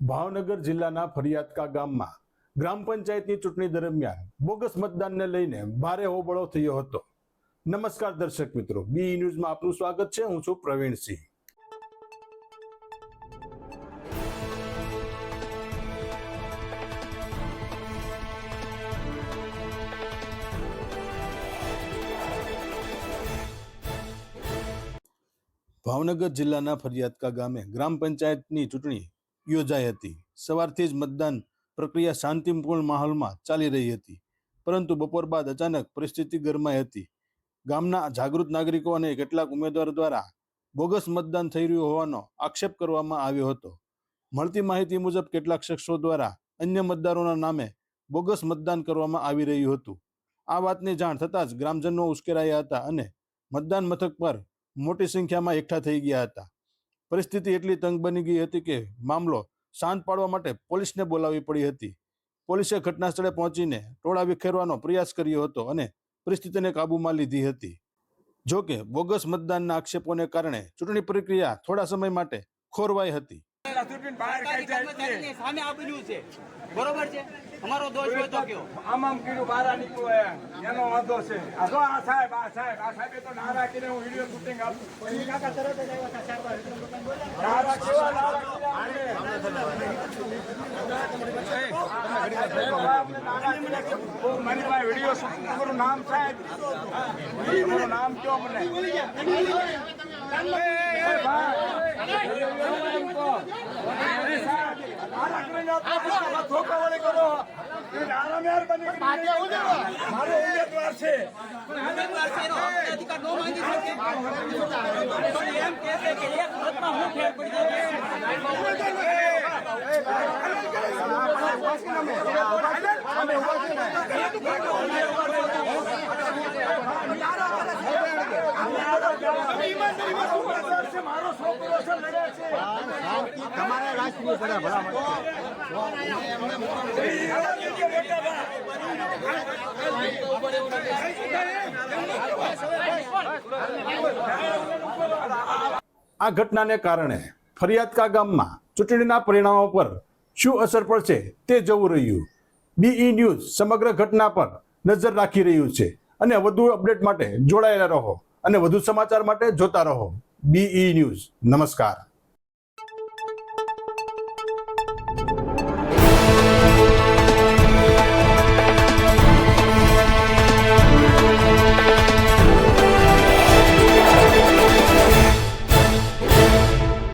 ભાવનગર જિલ્લાના ફરિયાદકા ગામમાં ગ્રામ પંચાયતની ચૂંટણી દરમિયાન બોગસ મતદાનને લઈને ભારે હોબળો થયો હતો. નમસ્કાર દર્શક મિત્રો, બી ન્યૂઝમાં આપનું સ્વાગત છે. હું છું પ્રવીણસિંહ ભાવનગર જિલ્લાના ફરિયાદકા ગામે ગ્રામ પંચાયતની ચૂંટણી યોજાઈ હતી. સવારથી જ મતદાન પ્રક્રિયા શાંતિપૂર્ણ માહોલમાં ચાલી રહી હતી. પરંતુ બપોર બાદ અચાનક પરિસ્થિતિ ગરમાઈ હતી. ગામના જાગૃત નાગરિકો અને કેટલાક ઉમેદવારો દ્વારા બોગસ મતદાન થઈ રહ્યું હોવાનો આક્ષેપ કરવામાં આવ્યો હતો. મળતી માહિતી મુજબ કેટલાક શખ્સો દ્વારા અન્ય મતદારોના નામે બોગસ મતદાન કરવામાં આવી રહ્યું હતું. આ વાતની જાણ થતાં જ ગ્રામજનો ઉશ્કેરાયા હતા અને મતદાન મથક પર મોટી સંખ્યામાં એકઠા થઈ ગયા હતા. પરિસ્થિતિ એટલી તંગ બની ગઈ હતી કે મામલો શાંત પાડવા માટે પોલીસને બોલાવવી પડી હતી. પોલીસે ઘટના સ્થળે પહોંચીને ટોળા વિખેરવાનો પ્રયાસ કર્યો હતો અને પરિસ્થિતિને કાબૂમાં લીધી હતી. જો કે બોગસ મતદાનના આક્ષેપોને કારણે ચૂંટણી પ્રક્રિયા થોડા સમય માટે ખોરવાઈ હતી. સામે આ છે. બરોબર છે? અમારો દોષ હોય તો કયો? આમ આમ કીધું બહાર નીકળ્યું એનો વાંધો છે. આ જો આ સાહેબ આ સાહેબ આ સાહેબે તો નારા કરીને હું વીડિયો શૂટિંગ આપું. નારા કેવા નારા કર્યા બહુ મારી પાસે વીડિયો શૂટિંગ તમારું નામ સાહેબ. મારું નામ કયો મને? મારો ઉમેદવાર ઉમેદવાર એમ છે કે એક મતમાં હું ફેર પડી જાય આ ઘટનાને કારણે ફરિયાદકા ગામમાં ચૂંટણીના પરિણામો પર શું અસર પડશે તે જોવું રહ્યું. બીઈ ન્યૂઝ સમગ્ર ઘટના પર નજર રાખી રહ્યું છે. અને વધુ અપડેટ માટે જોડાયેલા રહો અને વધુ સમાચાર માટે જોતા રહો. બીઈ ન્યૂઝ નમસ્કાર